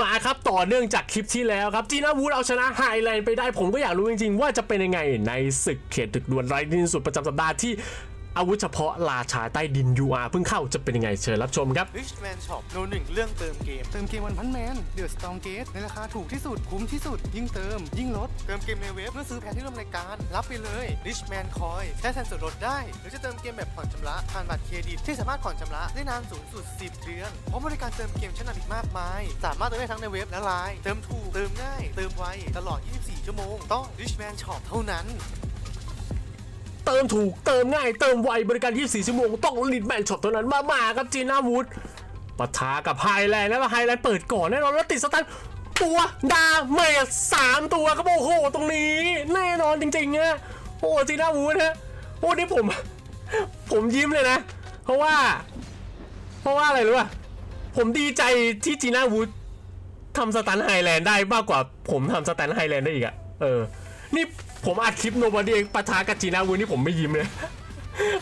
มาครับต่อเนื่องจากคลิปที่แล้วครับจีน่าวูดเอาชนะไฮแลนด์ไปได้ผมก็อยากรู้จริงๆ ว่าจะเป็นยังไงในศึกเขตดึกดวลไร้ดินสุดประจำสัปดาห์ที่ อาวุธเฉพาะราชาใต้ดิน UR เพิ่งเข้าจะเป็นยังไงเชิญรับชมครับ Richman Shop โนหนึ่งเรื่องเติมเกม เติมเกมวันพันแมนเดือดสตองเกตในราคาถูกที่สุด คุ้มที่สุด ยิ่งเติม ยิ่งลด เติมเกมในเว็บเมื่อซื้อแพ็คที่ร่วมรายการ รับไปเลย Richman Coin ใช้แทนส่วนลดได้ หรือจะเติมเกมแบบผ่อนชำระผ่านบัตรเครดิตที่สามารถผ่อนชำระได้นานสูงสุด 10 เดือนพร้อมบริการเติมเกมชั้นนำอีกมากมาย สามารถเติมได้ทั้งในเว็บและไลน์เติมถูกเติมง่าย เติมไวตลอด 24 ชั่วโมงต้อง Richman Shop เท่านั้น เติมถูกเติมง่ายเติมไวบริการ 24 ชั่วโมง ต้องลิดแมนช็อปเท่านั้นมามาครับจีน่าวูดปะทะกับไฮแลนด์แล้วไฮแลนด์เปิดก่อนแน่นอนแล้วติดสตันตัวดาเมจสามตัวครับโอ้โห ตรงนี้ แน่นอนจริงๆนะโอ้จีน่าวูดฮะโอ้นี่ผม ผมยิ้มเลยนะ เพราะว่า เพราะว่าอะไรรู้ป่ะผมดีใจที่จีน่าวูดทำสตันไฮแลนด์ได้มากกว่าผมทำสตันไฮแลนด์ได้อีกอะเออ นี่ ผมอัดคลิปโนบอดี้ปะทะกับจีน่าวูนี่ผมไม่ยิ้มเลย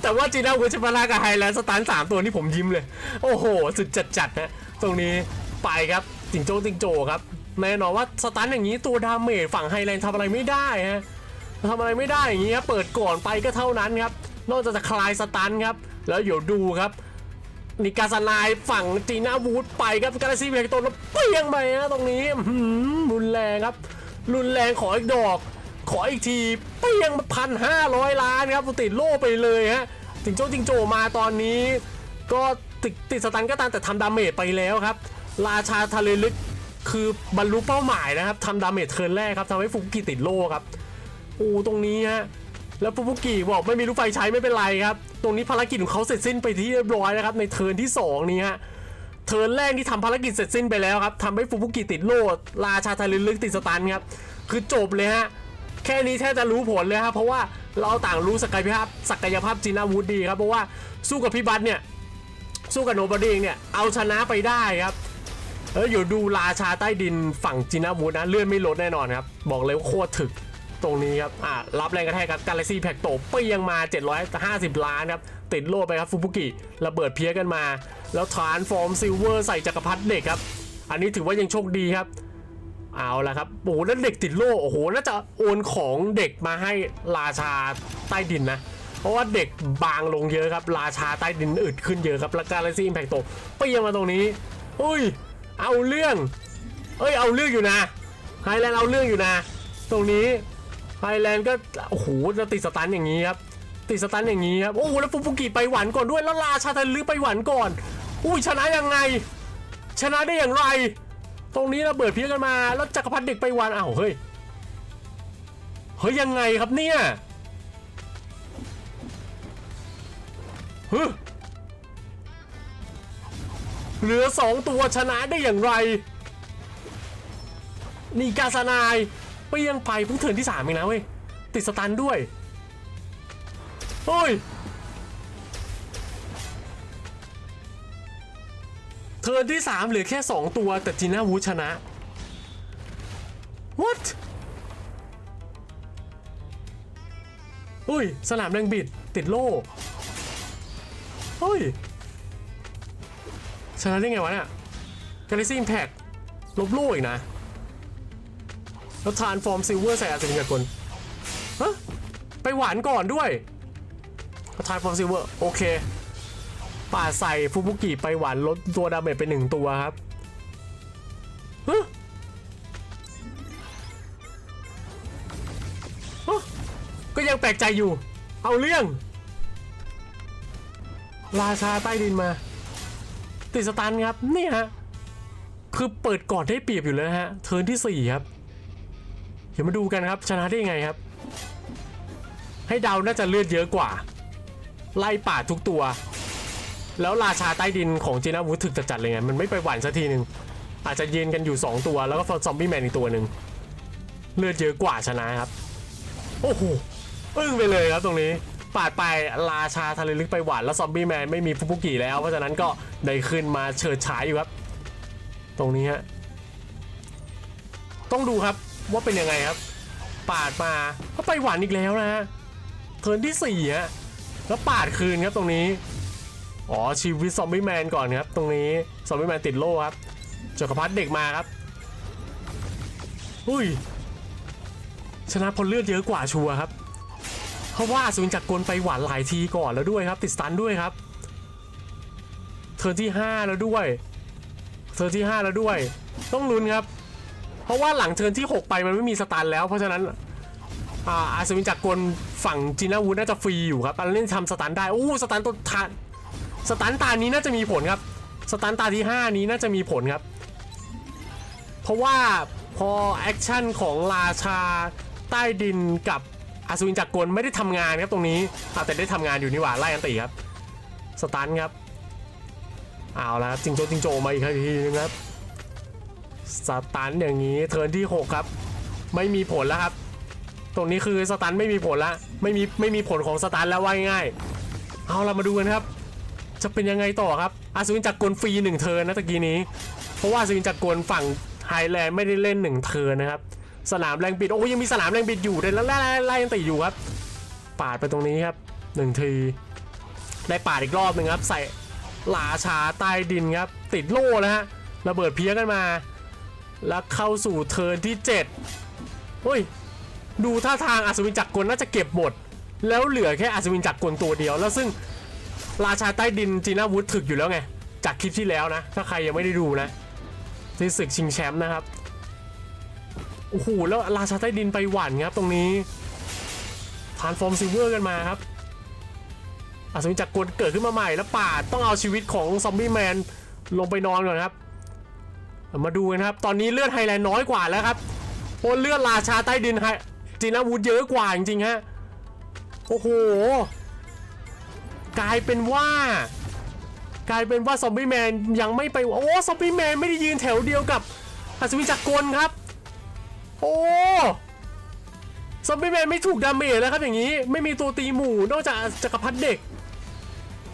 แต่ว่าจีน่าวูดชปะทะกับไฮแลนด์สตันสามตัวนี่ผมยิ้มเลย โอ้โห สุดจัดจัดๆนะตรงนี้ไปครับจิงโจ้จิงโจ้ครับแน่นอนว่าสตันอย่างนี้ตัวดาเมจฝั่งไฮแลนด์ทำอะไรไม่ได้ฮะทำอะไรไม่ได้อย่างนี้ครับเปิดก่อนไปก็เท่านั้นครับนอกจากจะคลายสตันครับแล้วเดี๋ยวดูครับนิกาสนายฝั่งจีน่าวูดไปครับกาล็กซี่เบกโตแล้วเปี้ยงไปนะตรงนี้รุนแรงครับ รุนแรงขออีกดอก ขออีกทีเปี้ยงพันห้าร้อยล้านครับติดโล่ไปเลยฮะจิงโจ้จิงโจมาตอนนี้ ก็ติดติดสตันก็ตามแต่ทำดาเมจไปแล้วครับ ราชาทะเลลึกคือบรรลุเป้าหมายนะครับทำดาเมจเทิร์นแรกครับทำให้ฟุกุกิติดโล่ครับโอ้ตรงนี้ฮะแล้วฟุบุกิบอกไม่มีลูกไฟใช้ไม่เป็นไรครับ ตรงนี้ภารกิจของเขาเสร็จสิ้นไปที่เรียบร้อยนะครับในเทิร์นที่ 2 นี้ฮะเทิร์นแรกที่ทำภารกิจเสร็จสิ้นไปแล้วครับทำให้ฟุบุกิติดโล่ราชาทะเลลึกติดสตันครับคือจบเลยฮะ แค่นี้แทบจะรู้ผลเลยครับเพราะว่าเราต่างรู้ศักยภาพศักยภาพจีน่าวูดดีครับเพราะว่าสู้กับพี่บัตเนี่ยสู้กับโนบอดี้เนี่ยเอาชนะไปได้ครับเอออยู่ดูราชาใต้ดินฝั่งจีน่าวูดนะเลื่อนไม่ลดแน่นอนครับบอกเลยว่าโคตรถึกตรงนี้ครับอ่ารับแรงกระแทกครับกาแล็กซี่แพ็กโตเปรี้ยงมา 750 ล้านครับติดโล่ไปครับฟูบุกิระเบิดเพี้ยกันมา แล้วฐานฟอร์มซิลเวอร์ใส่จักรพรรดิเด็กครับ อันนี้ถือว่ายังโชคดีครับ เอาละครับโอ้โหแล้วเด็กติดโล่โอ้โหน่าจะโอนของเด็กมาให้ราชาใต้ดินนะ เพราะว่าเด็กบางลงเยอะครับ ราชาใต้ดินอึดขึ้นเยอะครับ แล้วกาแล็กซี่อิมแพคตเปี้ยงมาตรงนี้อุ้ย เอาเรื่องเอ้ย เอาเรื่องอยู่นะไฮแลนด์เอาเรื่องอยู่นะ ตรงนี้ไฮแลนด์ก็โอ้โหจะติดสตันอย่างนี้ครับติดสตันอย่างนี้ครับโอ้โหแล้วฟุบุกิไปหวันก่อนด้วยแล้วราชาทะลึกไปหวันก่อนอุ้ยชนะยังไง ชนะได้อย่างไร ตรงนี้ระเบิดเพี้ยกันมา แล้วจักรพรรดิเด็กไปวันอ้าวเฮ้ย เฮ้ยยังไงครับเนี่ยฮึเหลือสองตัวชนะได้อย่างไร นี่กาสนายไปยังไปเพิ่งเทินที่สามเองนะเว้ย ติดสตันด้วยเฮ้ย เทิร์นที่ 3 เหลือแค่ 2 ตัวแต่จีน่าวูดชนะ what อุ้ย สนามแรงบิด ติดโล่เฮ้ย ชนะได้ไงวะเนี่ยกาลิซี่อิมแพกลบโล่อีกนะ แล้วทานฟอร์มซิลเวอร์ใส่อาเซนิกากลฮะไปหวานก่อนด้วยทานฟอร์มซิลเวอร์ โอเค ป่าใส่ฟูบุกิไปหวานลดตัวดาเมจไปหนึ่งตัวครับฮะฮะก็ยังแปลกใจอยู่ เอาเรื่อง ราชาใต้ดินมา ติดสตันครับ นี่ฮะ คือเปิดก่อนได้เปรียบอยู่แล้วฮะ เทิร์นที่ 4 ครับ เดี๋ยวมาดูกันครับ ชนะได้ยังไงครับ ให้เดาน่าจะเลือดเยอะกว่า ไล่ป่าทุกตัว แล้วราชาใต้ดินของจีน่าวูดถึกจัดๆเลยไง มันไม่ไปหวานสักทีหนึ่งอาจจะยืนกันอยู่ 2 ตัวแล้วก็ซอมบี้แมนอีกตัวหนึ่งเลือดเยอะกว่าชนะครับ โอ้โหอึ้งไปเลยครับตรงนี้ปาดไปราชาทะเลลึกไปหวานแล้วซอมบี้แมนไม่มีฟุบุกิแล้ว เพราะฉะนั้นก็ได้ขึ้นมาเฉิดฉายอยู่ครับ ตรงนี้ฮะต้องดูครับว่าเป็นยังไงครับ ปาดมาก็ไปหวานอีกแล้วนะฮะเทิร์นที่สี่ฮะแล้วปาดคืนครับตรงนี้ อ๋อชีวิตซอมบี้แมนก่อนครับ ตรงนี้ซอมบี้แมนติดโล่ครับจักรพรรดิเด็กมาครับอุ้ยชนะพลเลือดเยอะกว่าชัวครับ เพราะว่าอสูรจักรกลไปหวานหลายทีก่อนแล้วด้วยครับ ติดสตันด้วยครับเธอที่ 5 แล้วด้วยเธอที่ 5 แล้วด้วย ต้องลุ้นครับ เพราะว่าหลังเทิร์นที่ 6 ไปมันไม่มีสตันแล้ว เพราะฉะนั้นอาอาสวินจักรกลฝั่งจีน่าวูดน่าจะฟรีอยู่ครับอันนี้ทำสตันได้โอ้สตันตัวทาน สตันตานี้น่าจะมีผลครับ สตันตาที่ 5 นี้น่าจะมีผลครับ เพราะว่าพอแอคชั่นของราชาใต้ดินกับอาสวินจักรกลไม่ได้ทำงานครับตรงนี้แต่ได้ทำงานอยู่นี่หว่าไล่อันตีครับ สตันครับ เอาละครับจิงโจ้จิงโจมาอีกทีนึงครับ สตันอย่างนี้เทิร์นที่ 6 ครับ ไม่มีผลแล้วครับ ตรงนี้คือสตันไม่มีผลแล้วไม่มีไม่มีผลของสตันแล้วว่าง่าย เอาเรามาดูกันครับ จะเป็นยังไงต่อครับอาสวินจักรกลฟรีหนึ่งเทินนะตะกี้นี้ เพราะว่าอาสวินจักรกลฝั่งไฮแลนด์ไม่ได้เล่นหนึ่งเทินนะครับ สนามแรงบิด โอ้ยังมีสนามแรงบิดอยู่เลยแล้วไล่ไล่ยังติอยู่ครับ ปาดไปตรงนี้ครับหนึ่งทีได้ปาดอีกรอบหนึ่งครับ ใส่หลาชาใต้ดินครับ ติดโล่นะฮะระเบิดเพี้ยกันมา แล้วเข้าสู่เทินที่7เฮ้ยดูท่าทางอัศวินจักรกลน่าจะเก็บหมด แล้วเหลือแค่อัศวินจักรกลตัวเดียว แล้วซึ่ง ราชาใต้ดินจีน่าวูดถึกอยู่แล้วไง จากคลิปที่แล้วนะ ถ้าใครยังไม่ได้ดูนะที่ศึกชิงแชมป์นะครับโอ้โหแล้วราชาใต้ดินไปหวั่นครับตรงนี้ทานฟอร์มซิลเวอร์กันมาครับอัศวินจักรกลเกิดขึ้นมาใหม่แล้วปาดต้องเอาชีวิตของซอมบี้แมนลงไปนอนก่อนครับ มาดูกันครับ ตอนนี้เลือดไฮแลนด์น้อยกว่าแล้วครับเพราะเลือดราชาใต้ดินไฮจีนาวูดเยอะกว่าจริงๆฮะโอ้โห กลายเป็นว่ากลายเป็นว่าซอมบี้แมนยังไม่ไปโอ้ซอมบี้แมนไม่ได้ยืนแถวเดียวกับอัศวินจักรกลครับ โอ้ซอมบี้แมนไม่ถูกดาเมจแล้วครับอย่างนี้ไม่มีตัวตีหมู่นอกจากจักรพรรดิเด็ก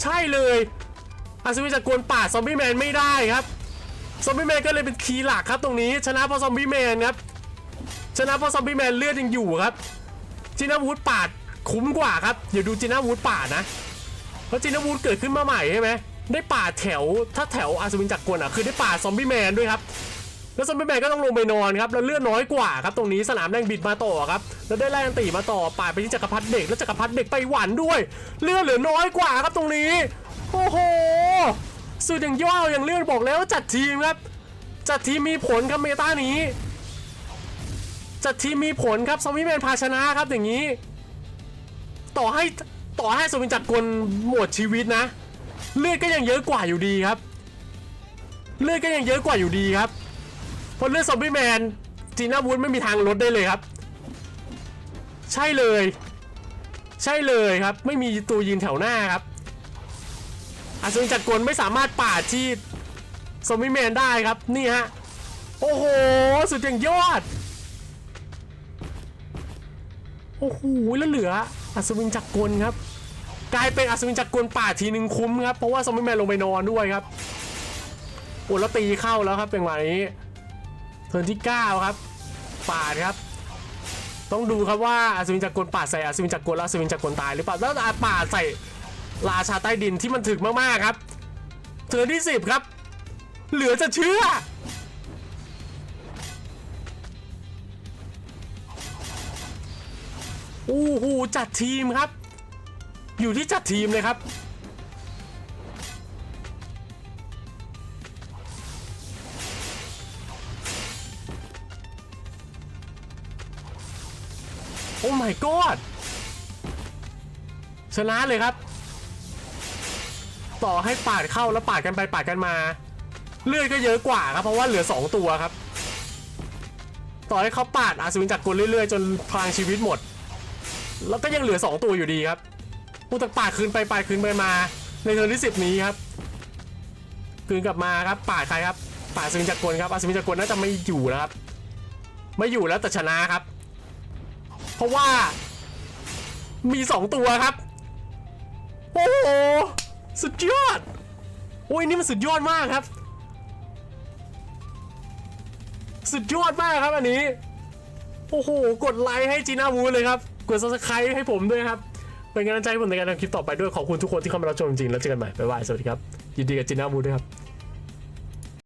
ใช่เลยอัศวินจักรกลปาดซอมบี้แมนไม่ได้ครับซอมบี้แมนก็เลยเป็นคีย์หลักครับตรงนี้ชนะเพราะซอมบี้แมนครับชนะเพราะซอมบี้แมนเลือดยังอยู่ครับจินาวูดปาดคุ้มกว่าครับเดี๋ยวดูจินาวูดปาดนะ เพราะจินาวูดเกิดขึ้นมาใหม่ใช่ไหมได้ป่าแถวถ้าแถวอาสวินจักรกลอะคือได้ป่าซอมบี้แมนด้วยครับแล้วซอมบี้แมนก็ต้องลงไปนอนครับแล้วเลือดน้อยกว่าครับตรงนี้สนามแรงบิดมาต่อครับแล้วได้แรงตีมาต่อป่าไปที่จักรพรรดิเด็กแล้วจักรพรรดิเด็กไปหวันด้วย เลือดเหลือน้อยกว่าครับตรงนี้โอ้โหสุดอย่างย่ออย่างเลือดบอกแล้วจัดทีมครับ จัดทีมมีผลครับเมตานี้ จัดทีมมีผลครับซอมบี้แมนพาชนะครับอย่างนี้ ต่อให้ ต่อให้สวินจักรกลหมดชีวิตนะ เลือดก็ยังเยอะกว่าอยู่ดีครับ เลือดก็ยังเยอะกว่าอยู่ดีครับเพราะเลือดซอมบี้แมนจีน่าวูดไม่มีทางลดได้เลยครับ ใช่เลย ใช่เลยครับ ไม่มีตัวยืนแถวหน้าครับอาสวินจักรกลไม่สามารถปาดที่ซอมบี้แมนได้ครับ นี่ฮะ โอ้โห สุดอย่งยอด โอ้โหแล้วเหลืออัศวินจักรกลครับ กลายเป็นอัศวินจักรกลป่าทีหนึ่งคุ้มครับ เพราะว่าซอมบี้แมนลงไปนอนด้วยครับโอ้แล้วตีเข้าแล้วครับเป็นวันนี้เทิร์นที่ 9 ครับปาดครับ ต้องดูครับว่าอัศวินจักรกลปาดใส่อัศวินจักรกลแล้วอัศวินจักรกลตายหรือเปล่าแล้วปาดใส่ราชาใต้ดินที่มันถึกมากๆครับ เทิร์นที่ 10 ครับ เหลือจะเชื่อ อ้โหจัดทีมครับ อยู่ที่จัดทีมเลยครับ โอ้ my god ชนะเลยครับ ต่อให้ปาดเข้าแล้วปาดกันไปปาดกันมา เลือดก็เยอะกว่าครับ เพราะว่าเหลือ 2 ตัวครับ ต่อให้เขาปาดอาสวินจักรกลเรื่อยๆ จนพลังชีวิตหมด แล้วก็ยังเหลือ 2 ตัวอยู่ดีครับผู้ตักปาดคืนไปปาดคืนไปมา ในเทิร์นที่สิบนี้ครับ คืนกลับมาครับปาดใครครับปาดอาสวินจักรกลครับอาสวินจักรกลน่าจะไม่อยู่แล้วครับไม่อยู่แล้วแต่ชนะครับ เพราะว่า มี 2 ตัวครับ โอ้โหสุดยอดโอ้ยนี่มันสุดยอดมากครับ สุดยอดมากครับอันนี้โอ้โห กดไลค์ให้จีน่าวูเลยครับ กด subscribe ให้ผมด้วยครับ เป็นกำลังใจให้ผมในการทำคลิปต่อไปด้วย ขอบคุณทุกคนที่เข้ามารับชมจริงๆ แล้วเจอกันใหม่ บ๊ายบาย สวัสดีครับ ยินดีกับจีน่าบูดด้วยครับ